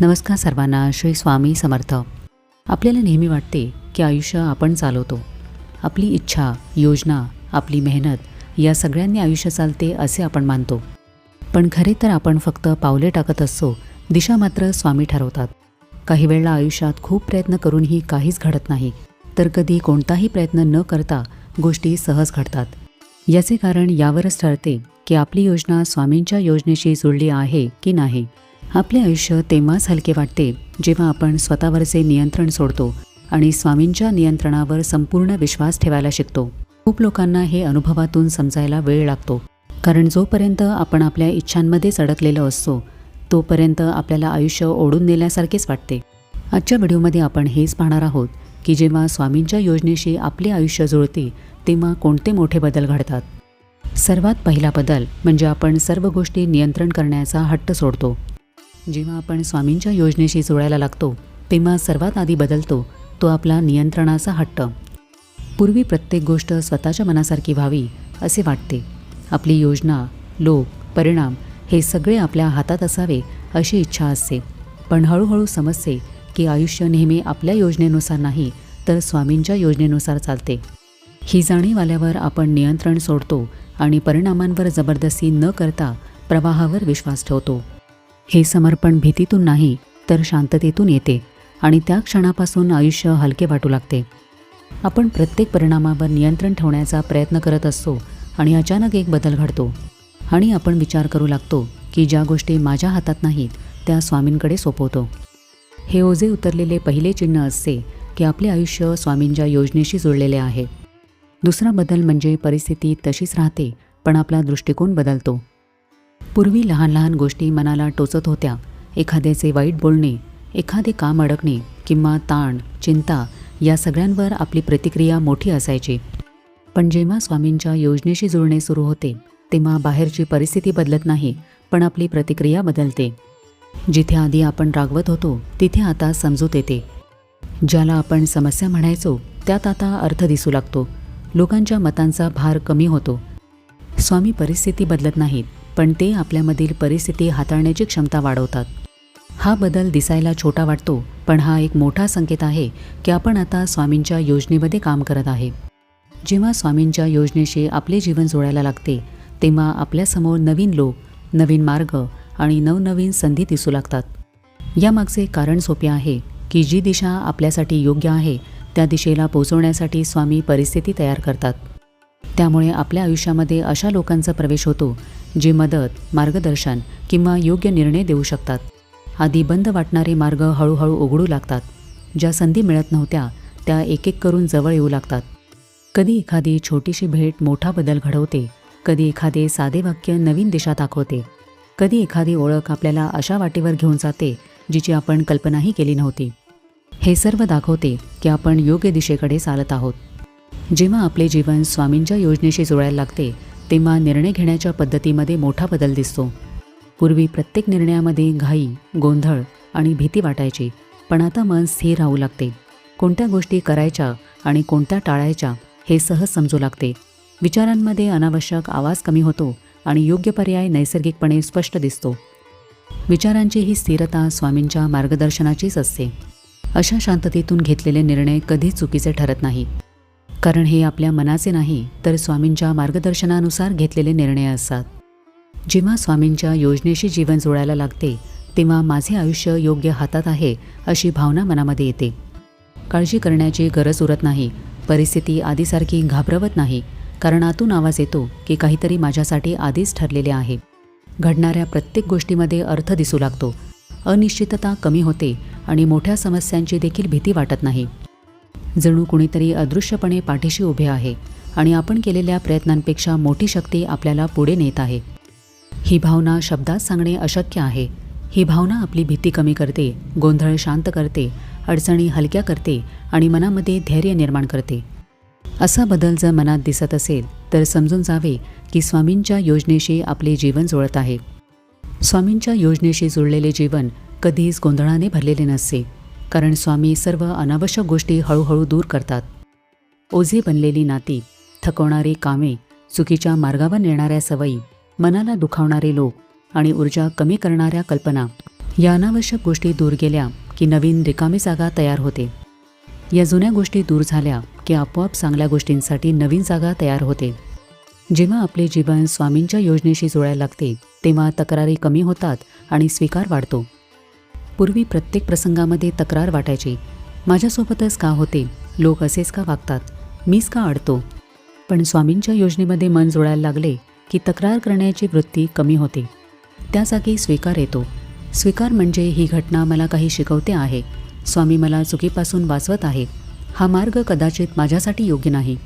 नमस्कार सर्वांना श्री स्वामी समर्थ. आपल्याला नेहमी वाटते की आयुष्य आपण चालवतो. आपली इच्छा योजना आपली मेहनत या सगळ्यांनी आयुष्य चालते असे आपण मानतो. पण खरे तर आपण फक्त पावले टाकत असतो दिशा मात्र स्वामी ठरवतात. काही वेळेला आयुष्यात खूप प्रयत्न करूनही काहीच घडत नाही. तर कधी कोणताही प्रयत्न न करता गोष्टी सहज घडतात. याचे कारण यावरच ठरते की आपली योजना स्वामींच्या योजनेशी जुळली आहे की नाही. आपले आयुष्य तेव्हाच हलके वाटते जेव्हा आपण स्वतःवरचे नियंत्रण सोडतो आणि स्वामींच्या नियंत्रणावर संपूर्ण विश्वास ठेवायला शिकतो. खूप लोकांना हे अनुभवातून समजायला वेळ लागतो. कारण जोपर्यंत आपण आपल्या इच्छांमध्येच अडकलेलो असतो तोपर्यंत आपल्याला आयुष्य ओढून नेल्यासारखेच वाटते. आजच्या व्हिडिओमध्ये आपण हेच पाहणार आहोत की जेव्हा स्वामींच्या योजनेशी आपले आयुष्य जुळते तेव्हा कोणते मोठे बदल घडतात? सर्वात पहिला बदल म्हणजे आपण सर्व गोष्टी नियंत्रण करण्याचा हट्ट सोडतो. जेव्हा आपण स्वामींच्या योजनेशी जुळायला लागतो तेव्हा सर्वात आधी बदलतो तो आपला नियंत्रणाचा हट्ट. पूर्वी प्रत्येक गोष्ट स्वतःच्या मनासारखी व्हावी असे वाटते. आपली योजना लोक परिणाम हे सगळे आपल्या हातात असावे अशी इच्छा असते. पण हळूहळू समजते की आयुष्य नेहमी आपल्या योजनेनुसार नाही तर स्वामींच्या योजनेनुसार चालते. ही जाणीव आल्यावर आपण नियंत्रण सोडतो आणि परिणामांवर जबरदस्ती न करता प्रवाहावर विश्वास ठेवतो. हे समर्पण भीतीतून नाही तर शांततेतून येते आणि त्या क्षणापासून आयुष्य हलके वाटू लागते. आपण प्रत्येक परिणामावर नियंत्रण ठेवण्याचा प्रयत्न करत असतो आणि अचानक एक बदल घडतो. आणि आपण विचार करू लागतो की ज्या गोष्टी माझ्या हातात नाहीत त्या स्वामींकडे सोपवतो. हे ओझे उतरलेले पहिले चिन्ह असते की आपले आयुष्य स्वामींच्या योजनेशी जुळलेले आहे. दुसरा बदल म्हणजे परिस्थिती तशीच राहते पण आपला दृष्टिकोन बदलतो. पूर्वी लहान लहान गोष्टी मनाला टोचत होत्या. एखाद्याचे वाईट बोलणे एखादे काम अडकणे किंवा ताण चिंता या सगळ्यांवर आपली प्रतिक्रिया मोठी असायची. पण जेव्हा स्वामींच्या योजनेशी जुळणे सुरू होते तेव्हा बाहेरची परिस्थिती बदलत नाही पण आपली प्रतिक्रिया बदलते. जिथे आधी आपण रागवत होतो तिथे आता समजूत येते. ज्याला आपण समस्या म्हणायचो त्यात आता अर्थ दिसू लागतो. लोकांच्या मतांचा भार कमी होतो. स्वामी परिस्थिती बदलत नाहीत. पण ते आपल्यामधील परिस्थिती हाताळण्याची क्षमता वाढवतात. हा बदल दिसायला छोटा वाटतो पण हा एक मोठा संकेत आहे की आपण आता स्वामींच्या योजनेमध्ये काम करत आहे. जेव्हा स्वामींच्या योजनेशी आपले जीवन जोडायला लागते तेव्हा आपल्यासमोर नवीन लोक नवीन मार्ग आणि नवनवीन संधी दिसू लागतात. यामागचे कारण सोपे आहे की जी दिशा आपल्यासाठी योग्य आहे त्या दिशेला पोहोचवण्यासाठी स्वामी परिस्थिती तयार करतात. त्यामुळे आपल्या आयुष्यामध्ये अशा लोकांचा प्रवेश होतो जे मदत मार्गदर्शन किंवा योग्य निर्णय देऊ शकतात. आधी बंद वाटणारे मार्ग हळूहळू उघडू लागतात. ज्या संधी मिळत नव्हत्या त्या एक एक करून जवळ येऊ लागतात. कधी एखादी छोटीशी भेट मोठा बदल घडवते कधी एखादे साधे वाक्य नवीन दिशा दाखवते कधी एखादी ओळख आपल्याला अशा वाटेवर घेऊन जाते जिची आपण कल्पनाही केली नव्हती. हे सर्व दाखवते की आपण योग्य दिशेकडे चालत आहोत. जेव्हा आपले जीवन स्वामींच्या योजनेशी जुळायला लागते तेव्हा निर्णय घेण्याच्या पद्धतीमध्ये मोठा बदल दिसतो. पूर्वी प्रत्येक निर्णयामध्ये घाई गोंधळ आणि भीती वाटायची पण आता मन स्थिर राहू लागते. कोणत्या गोष्टी करायच्या आणि कोणत्या टाळायच्या हे सहज समजू लागते. विचारांमध्ये अनावश्यक आवाज कमी होतो आणि योग्य पर्याय नैसर्गिकपणे स्पष्ट दिसतो. विचारांची ही स्थिरता स्वामींच्या मार्गदर्शनाचीच असते. अशा शांततेतून घेतलेले निर्णय कधीच चुकीचे ठरत नाही. कारण हे आपल्या मनाचे नाही तर स्वामींच्या मार्गदर्शनानुसार घेतलेले निर्णय असतात. जेव्हा स्वामींच्या योजनेशी जीवन जोडायला लागते तेव्हा माझे आयुष्य योग्य हातात आहे अशी भावना मनामध्ये येते. काळजी करण्याची गरज उरत नाही परिस्थिती आधीसारखी घाबरवत नाही कारण आतून आवाज येतो की काहीतरी माझ्यासाठी आधीच ठरलेले आहे. घडणाऱ्या प्रत्येक गोष्टीमध्ये अर्थ दिसू लागतो. अनिश्चितता कमी होते आणि मोठ्या समस्यांची देखील भीती वाटत नाही. जणू कुणीतरी अदृश्यपणे पाठीशी उभे आहे आणि आपण केलेल्या प्रयत्नांपेक्षा मोठी शक्ती आपल्याला पुढे नेत आहे. ही भावना शब्दात सांगणे अशक्य आहे. ही भावना आपली भीती कमी करते गोंधळ शांत करते अडचणी हलक्या करते आणि मनामध्ये धैर्य निर्माण करते. असा बदल जर मनात दिसत असेल तर समजून जावे की स्वामींच्या योजनेशी आपले जीवन जुळत आहे. स्वामींच्या योजनेशी जुळलेले जीवन कधीच गोंधळाने भरलेले नसते. कारण स्वामी सर्व अनावश्यक गोष्टी हळूहळू दूर करतात. ओझे बनलेली नाती थकवणारी कामे चुकीच्या मार्गावर नेणाऱ्या सवयी मनाला दुखावणारे लोक आणि ऊर्जा कमी करणाऱ्या कल्पना या अनावश्यक गोष्टी दूर गेल्या की नवीन रिकामी जागा तयार होते. या जुन्या गोष्टी दूर झाल्या की आपोआप चांगल्या गोष्टींसाठी नवीन जागा तयार होते. जेव्हा आपले जीवन स्वामींच्या योजनेशी जुळायला लागते तेव्हा तक्रारी कमी होतात आणि स्वीकार वाढतो. पूर्वी प्रत्येक प्रसंगामध्ये तक्रार वाटायची. माझ्यासोबतच का होते? लोक असेच का वागतात? मीच का अडतो? पण स्वामींच्या योजनेमध्ये मन जोडायला लागले की तक्रार करण्याची वृत्ती कमी होते. त्या जागी स्वीकार येतो. स्वीकार म्हणजे ही घटना मला काही शिकवते आहे. स्वामी मला चुकीपासून वाचवत आहे. हा मार्ग कदाचित माझ्यासाठी योग्य नाही.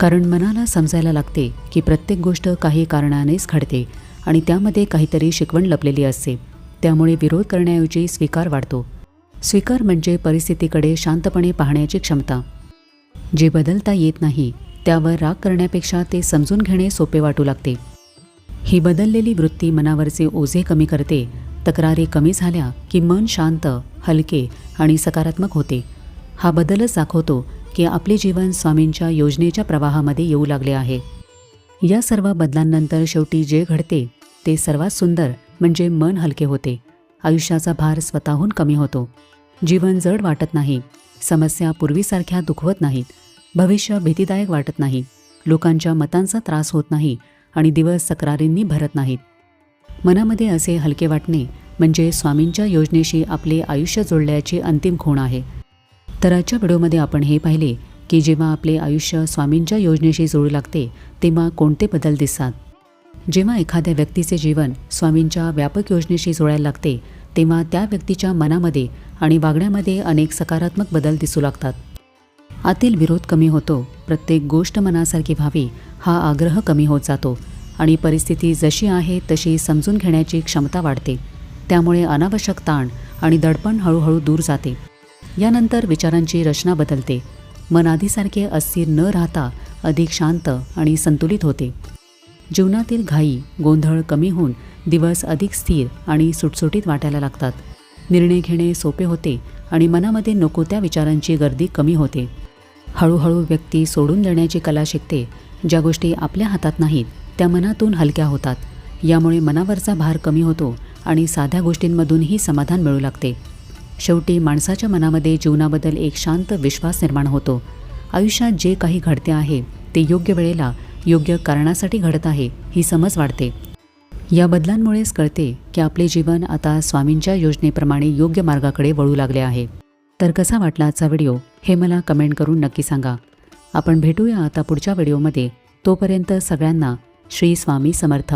कारण मनाला समजायला लागते की प्रत्येक गोष्ट काही कारणानेच घडते आणि त्यामध्ये काहीतरी शिकवण लपलेली असते. त्यामुळे विरोध करण्याऐवजी स्वीकार वाढतो. स्वीकार म्हणजे परिस्थितीकडे शांतपणे पाहण्याची क्षमता. जे बदलता येत नाही त्यावर राग करण्यापेक्षा ते समजून घेणे सोपे वाटू लागते. ही बदललेली वृत्ती मनावरचे ओझे कमी करते तक्रारी कमी झाल्या की मन शांत हलके आणि सकारात्मक होते. हा बदलच दाखवतो की आपले जीवन स्वामींच्या योजनेच्या प्रवाहामध्ये येऊ लागले आहे. या सर्व बदलांनंतर शेवटी जे घडते ते सर्वात सुंदर म्हणजे मन हलके होते. आयुष्याचा भार स्वतःहून कमी होतो. जीवन जड वाटत नाही. समस्या पूर्वीसारख्या दुखवत नाहीत. भविष्य भीतीदायक वाटत नाही. लोकांच्या मतांचा त्रास होत नाही आणि दिवस तक्रारींनी भरत नाहीत. मनामध्ये असे हलके वाटणे म्हणजे स्वामींच्या योजनेशी आपले आयुष्य जोडल्याची अंतिम खूण आहे. तर आजच्या व्हिडिओमध्ये आपण हे पाहिले की जेव्हा आपले आयुष्य स्वामींच्या योजनेशी जोडू लागते तेव्हा कोणते बदल दिसतात? जेव्हा एखाद्या व्यक्तीचे जीवन स्वामींच्या व्यापक योजनेशी जोडायला लागते तेव्हा त्या व्यक्तीच्या मनामध्ये आणि वागण्यामध्ये अनेक सकारात्मक बदल दिसू लागतात. आतील विरोध कमी होतो प्रत्येक गोष्ट मनासारखी व्हावी हा आग्रह कमी होत जातो आणि परिस्थिती जशी आहे तशी समजून घेण्याची क्षमता वाढते. त्यामुळे अनावश्यक ताण आणि दडपण हळूहळू दूर जाते. यानंतर विचारांची रचना बदलते. मन आधीसारखे अस्थिर न राहता अधिक शांत आणि संतुलित होते. जीवनातील घाई गोंधळ कमी होऊन दिवस अधिक स्थिर आणि सुटसुटीत वाटायला लागतात. निर्णय घेणे सोपे होते आणि मनामध्ये नको त्या विचारांची गर्दी कमी होते. हळूहळू व्यक्ती सोडून देण्याची कला शिकते ज्या गोष्टी आपल्या हातात नाहीत त्या मनातून हलक्या होतात. यामुळे मनावरचा भार कमी होतो आणि साध्या गोष्टींमधूनही समाधान मिळू लागते. शेवटी माणसाच्या मनामध्ये जीवनाबद्दल एक शांत विश्वास निर्माण होतो. आयुष्यात जे काही घडते आहे ते योग्य वेळेला योग्य कारणासाठी घडत आहे ही समज वाढते. या बदलांमुळेच कळते की आपले जीवन आता स्वामींच्या योजनेप्रमाणे योग्य मार्गाकडे वळू लागले आहे. तर कसा वाटला आजचा व्हिडिओ हे मला कमेंट करून नक्की सांगा. आपण भेटूया आता पुढच्या व्हिडिओमध्ये. तोपर्यंत सगळ्यांना श्री स्वामी समर्थ.